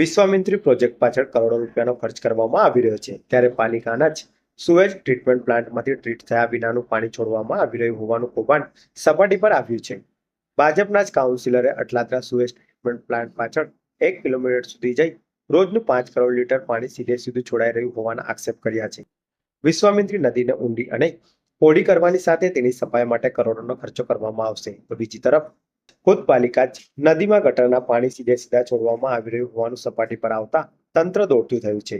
Vishwamitri project પાછળ કરોડો રૂપિયાનો ખર્ચ કરવામાં આવી રહ્યો છે. ત્યારે પાલિકાના જ સુએજ ટ્રીટમેન્ટ પ્લાન્ટમાંથી ટ્રીટ થયા વિનાનું પાણી છોડવામાં આવી રહ્યું હોવાનું કૌભાંડ સપાટી પર આવ્યું છે. ભાજપના જ કાઉન્સિલરે અટલાદરા સુએજ ટ્રીટમેન્ટ પ્લાન્ટ પાછળ એક કિલોમીટર સુધી જઈ રોજનું પાંચ કરોડ લીટર પાણી સીધે સીધું છોડાઈ રહ્યું હોવાના આક્ષેપ કર્યા છે. વિશ્વામિત્રી નદીને ઊંડી અને પોડી કરવાની સાથે તેની સફાઈ માટે કરોડોનો ખર્ચો કરવામાં આવશે. તો બીજી તરફ ખુદ પાલિકા જ નદીમાં ગટરના પાણી સીધે સીધા છોડવામાં આવી રહ્યું હોવાનું સપાટી પર આવતા તંત્ર દોડતું થયું છે.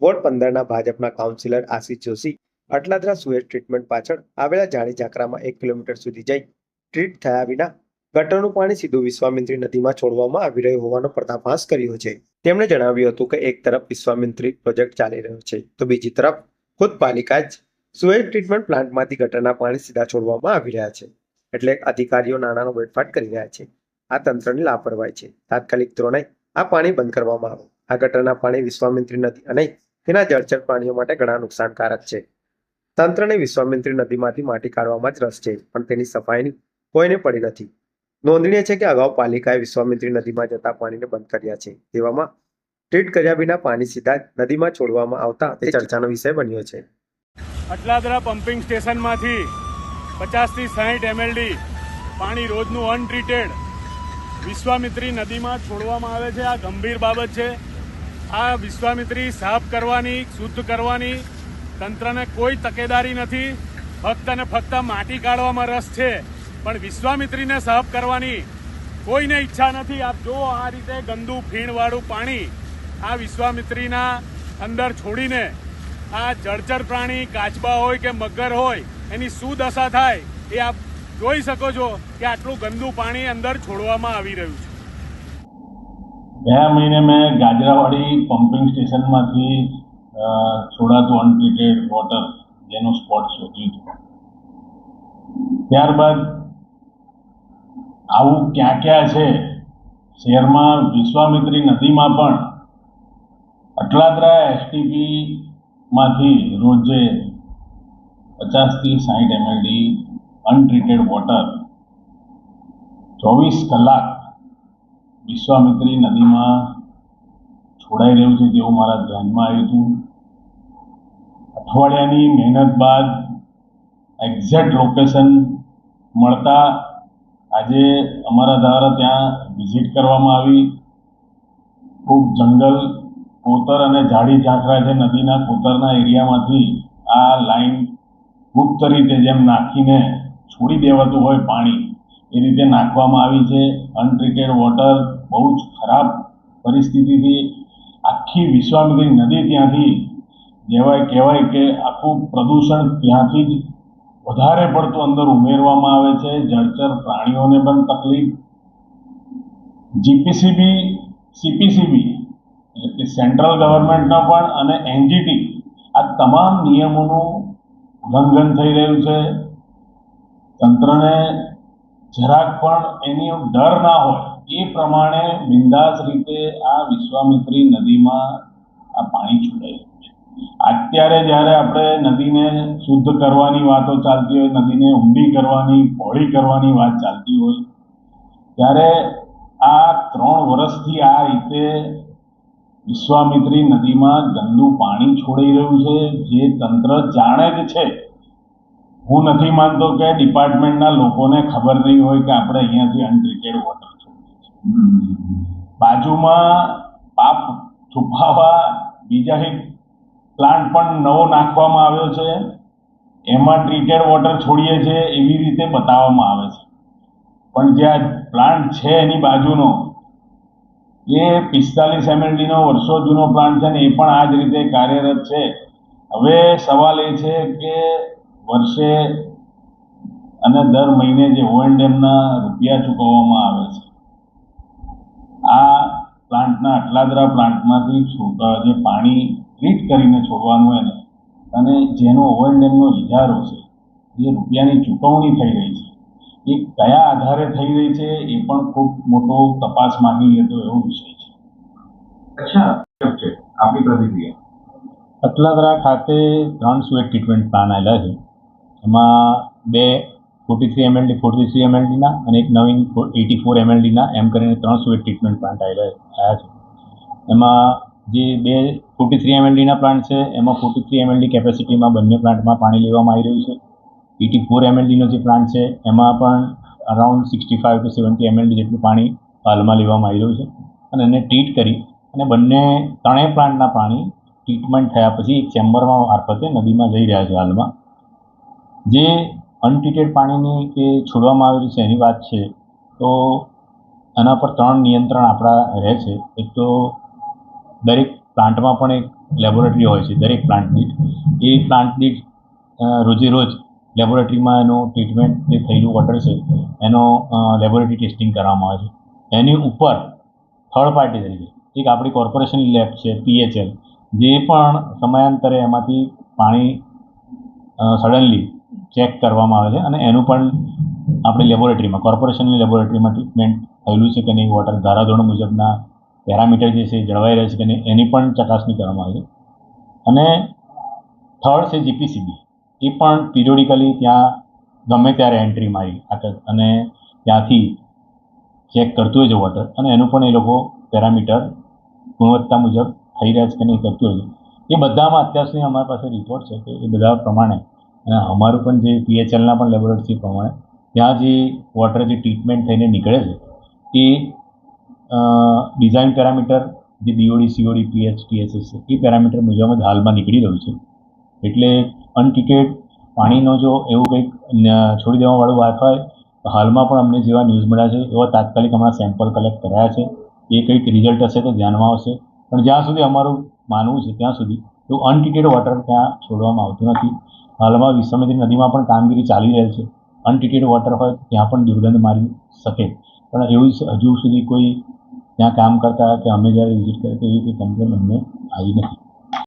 વોર્ડ પંદરના ભાજપના councillor Ashish Joshi Atladara sewage treatment પાછળ આવેલા જાણી ઝાકરામાં એક કિલોમીટર સુધી જઈ ટ્રીટ થયા વિના ગટરનું પાણી સીધું વિશ્વામિત્રી નદીમાં છોડવામાં આવી રહ્યું હોવાનો પર્દાફાશ કર્યો છે. તેમણે જણાવ્યું હતું કે એક તરફ વિશ્વામિત્રી પ્રોજેક્ટ ચાલી રહ્યો છે, તો બીજી તરફ ખુદ પાલિકા જ સુએજ ટ્રીટમેન્ટ પ્લાન્ટમાંથી ગટરના પાણી સીધા છોડવામાં આવી રહ્યા છે. એટલે અધિકારીઓ નાણાંનો વેડફાટ કરી રહ્યા છે. આ તંત્રની લાપરવાહી છે. તાત્કાલિક ધોરણે આ પાણી બંધ કરવામાં આવે. આ ગટરના પાણી વિશ્વામિત્રી નદી અને તેના જળચર પ્રાણીઓ માટે ઘણા નુકસાનકારક છે. તંત્રને વિશ્વામિત્રી નદીમાંથી માટી કાઢવામાં જ રસ છે પણ તેની સફાઈની કોઈને પડી નથી. નોંધનીય છે કે અગાઉ પાલિકાએ વિશ્વામિત્રી નદીમાં જતા પાણીને બંધ કર્યા છે. તેવામાં ટ્રીટ કર્યા વિના પાણી સીધા નદીમાં છોડવામાં આવતા તે ચર્ચાનો વિષય બન્યો છે. અટલાદરા પમ્પિંગ સ્ટેશનમાંથી પચાસથી સાહીઠ એમએલડી પાણી રોજનું અનટ્રીટેડ વિશ્વામિત્રી નદીમાં છોડવામાં આવે છે. આ ગંભીર બાબત છે. આ વિશ્વામિત્રી સાફ કરવાની, શુદ્ધ કરવાની તંત્રને કોઈ તકેદારી નથી. ફક્ત ને ફક્ત માટી કાઢવામાં રસ છે. પણ વિશ્વામિત્રીને સાફ કરવાની કોઈને ઈચ્છા નથી. આપ જો આ રીતે ગંદુ ફીણવાળું પાણી આ વિશ્વામિત્રીના અંદર છોડીને આ જળચર પ્રાણી કાચબા હોય કે મગર હોય એની શું દશા થાય એ આપ જોઈ શકો છો કે આટલું ગંદુ પાણી અંદર છોડવામાં આવી રહ્યું છે. ગયા મહિને મેં ગાજરાવાડી પમ્પિંગ સ્ટેશનમાંથી છોડાતું અનટ્રીટેડ વોટર જેનું સ્પોટ શોધ્યું હતું. ત્યારબાદ આવું ક્યાં ક્યાં છે, શહેરમાં વિશ્વામિત્રી નદીમાં પણ અટલાદરા એસટીપીમાંથી રોજે પચાસથી સાહીઠ એમએલડી અનટ્રીટેડ વોટર ચોવીસ કલાક વિશ્વામિત્રી નદીમાં છોડાઈ રહ્યું છે તેવું મારા ધ્યાનમાં આવ્યું હતું. અઠવાડિયાની મહેનત બાદ એક્ઝેક્ટ લોકેશન મળતા આજે અમારા દ્વારા ત્યાં વિઝિટ કરવામાં આવી. ખૂબ જંગલ, કોતર અને ઝાડી ઝાંખરા છે નદીના, કોતરના એરિયામાંથી આ લાઈન ગુપ્ત રીતે જેમ નાખીને છોડી દેવાતું હોય પાણી, એ રીતે નાખવામાં આવી છે. અનટ્રીટેડ વોટર બહુ જ ખરાબ પરિસ્થિતિથી આખી વિશ્વામિત્રી નદી ત્યાંથી જેવાય કહેવાય કે આખું પ્રદૂષણ ત્યાંથી જ વધારે પડતું અંદર ઉમેરવામાં આવે છે. જળચર પ્રાણીઓને પણ તકલીફ. જીપીસીબી સીપીસીબી એટલે કે સેન્ટ્રલ ગવર્મેન્ટના પણ અને એનજીટી આ તમામ નિયમોનું ઉલ્લંઘન થઈ રહ્યું છે. તંત્રને જરાક પણ એની ડર ના હોય, એ પ્રમાણે બિંદાસ રીતે આ વિશ્વામિત્રી નદીમાં આ પાણી છોડાઈ રહ્યું છે. અત્યારે જ્યારે આપણે નદીને શુદ્ધ કરવાની વાતો ચાલતી હોય, નદીને ઊંડી કરવાની, પહોળી કરવાની વાત ચાલતી હોય, ત્યારે આ ત્રણ વર્ષથી આ રીતે વિશ્વામિત્રી નદીમાં ગંદુ પાણી છોડાઈ રહ્યું છે, જે તંત્ર જાણે જ છે. હું નથી માનતો કે ડિપાર્ટમેન્ટના લોકોને ખબર નહીં હોય કે આપણે અહીંયાથી અનટ્રીટેડ વોટર છોડીએ છીએ. બાજુમાં પાપ છુપાવા બીજા એક પ્લાન્ટ પણ નવો નાખવામાં આવ્યો છે. એમાં ટ્રીટેડ વોટર છોડીએ છીએ એવી રીતે બતાવવામાં આવે છે. પણ જે આ પ્લાન્ટ છે એની બાજુનો એ પિસ્તાલીસ એમએલડીનો વર્ષો જૂનો પ્લાન્ટ છે ને એ પણ આ જ રીતે કાર્યરત છે. હવે સવાલ એ છે કે વર્ષે અને દર મહિને જે ઓએનડેમના રૂપિયા ચૂકવવામાં આવે છે, આ પ્લાન્ટના અટલાદરા પ્લાન્ટમાંથી જે પાણી ટ્રીટ કરીને છોડવાનું એને, અને જેનો ઓએનડેમનો ઇજારો છે, જે રૂપિયાની ચૂકવણી થઈ રહી છે એ કયા આધારે થઈ રહી છે એ પણ ખૂબ મોટો તપાસ માંગી લેતો એવો વિષય છે. અચ્છા આપની પ્રતિક્રિયા. અટલાદરા ખાતે ત્રણ સુએટ ટ્રીટમેન્ટ પ્લાન આવેલા છે. એમાં બે forty three MLD forty three એમએલડીના અને એક નવીન એટી ફોર એમએલડીના એમ કરીને ત્રણ સુએટ ટ્રીટમેન્ટ પ્લાન્ટ આવેલા આવ્યા છે. એમાં જે બે ફોર્ટી થ્રી એમએલડીના પ્લાન્ટ છે એમાં ફોર્ટી થ્રી એમએલડી કેપેસિટીમાં બંને પ્લાન્ટમાં પાણી લેવામાં આવી રહ્યું છે. એટી ફોર એમએલડીનો જે પ્લાન્ટ છે, એમાં પણ around sixty five to seventy MLD જેટલું પાણી હાલમાં લેવામાં આવી રહ્યું છે. અને એને ટ્રીટ કરી અને બંને ત્રણેય પ્લાન્ટના પાણી ટ્રીટમેન્ટ થયા પછી એક ચેમ્બરમાં મારફતે નદીમાં જઈ રહ્યા છે હાલમાં. જે અનટ્રીટેડ પાણીની કે છોડવામાં આવેલી છે એની વાત છે, તો એના પર ત્રણ નિયંત્રણ આપણા રહે છે. એક તો દરેક પ્લાન્ટમાં પણ એક લેબોરેટરી હોય છે, દરેક પ્લાન્ટ દીઠ. એ પ્લાન્ટ દીઠ રોજે રોજ લેબોરેટરીમાં એનું ટ્રીટમેન્ટ જે થયેલું વોટર છે, એનો લેબોરેટરી ટેસ્ટિંગ કરવામાં આવે છે. એની ઉપર થર્ડ પાર્ટી તરીકે, એક આપણી કોર્પોરેશન લેબ છે પીએચએલ જે પણ સમયાંતરે એમાંથી પાણી સડનલી ચેક કરવામાં આવે છે અને એનું પણ આપણી લેબોરેટરીમાં કોર્પોરેશનની લેબોરેટરીમાં ટ્રીટમેન્ટ થયેલું છે કે નહીં વોટર ધારાધોરણ મુજબના પેરામીટર જે છે જળવાઈ રહે છે કે નહીં, એની પણ ચકાસણી કરવામાં આવે છે. અને થર્ડ છે જીપીસીબી એ પણ પિરિયોડિકલી ત્યાં ગમે ત્યારે એન્ટ્રી મારી અને ત્યાંથી ચેક કરતું હોય છે વોટર અને એનું પણ એ લોકો પેરામીટર ગુણવત્તા મુજબ થઈ રહ્યા છે કે નહીં કરતું હોય એ બધામાં અત્યાર સુધી અમારી પાસે રિપોર્ટ છે કે એ બધા પ્રમાણે અને અમારું પણ જે પીએચએલના પણ લેબોરેટરી પ્રમાણે ત્યાં જે વોટર જે ટ્રીટમેન્ટ થઈને નીકળે છે એ ડિઝાઇન પેરામીટર જે બીઓડી સીઓડી પીએચ ટીએસએસ છે, એ પેરામીટર મુજબ જ હાલમાં નીકળી રહ્યું છે. એટલે અનટ્રીટેડ પાણીનો જો એવું કંઈક છોડી દેવાવાળું વાત હોય, તો હાલમાં પણ અમને જેવા ન્યૂઝ મળ્યા છે, એવા તાત્કાલિક હમણાં સેમ્પલ કલેક્ટ કરાયા છે. એ કંઈક રિઝલ્ટ હશે તો ધ્યાનમાં આવશે. પણ જ્યાં સુધી અમારું માનવું છે, ત્યાં સુધી તો અનટ્રીટેડ વોટર ત્યાં છોડવામાં આવતું નથી. હાલમાં વિશ્વામિત્રી નદીમાં પણ કામગીરી ચાલી રહેલ છે. અનટ્રીટેડ વોટર હોય, ત્યાં પણ દુર્ગંધ મારી શકે. પણ એવું હજુ સુધી કોઈ ત્યાં કામ કરતા કે અમે જ્યારે વિઝિટ કરીએ એવી કોઈ કમ્પ્લેન અમને આવી નથી.